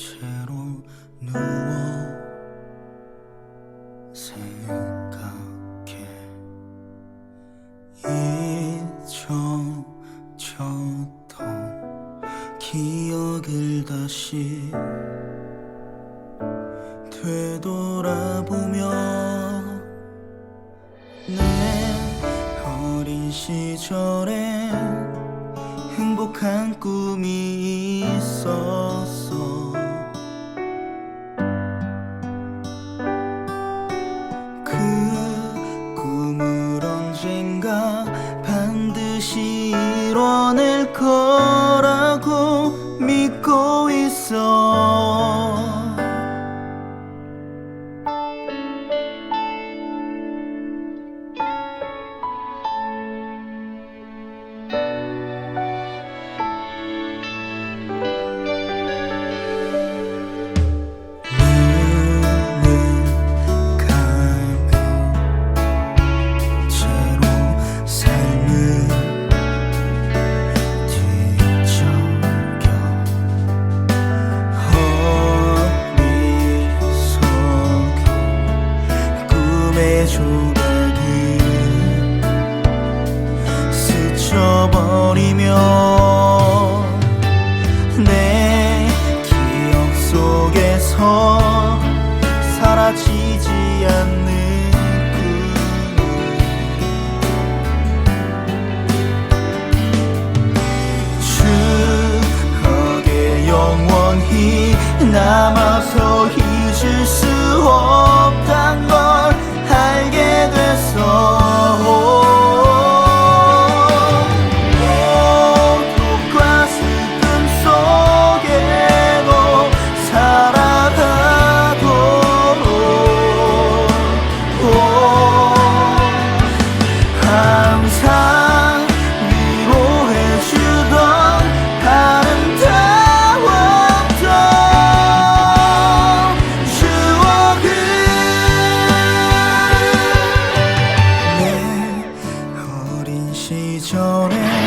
채로 누워 생각해. 잊혀졌던 기억을 다시 되돌아보며 내 어린 시절에 행복한 꿈이 있어. 조각을 스쳐버리며 내 기억 속에서 사라지지 않는 꿈을 추억에 영원히 남아 시절에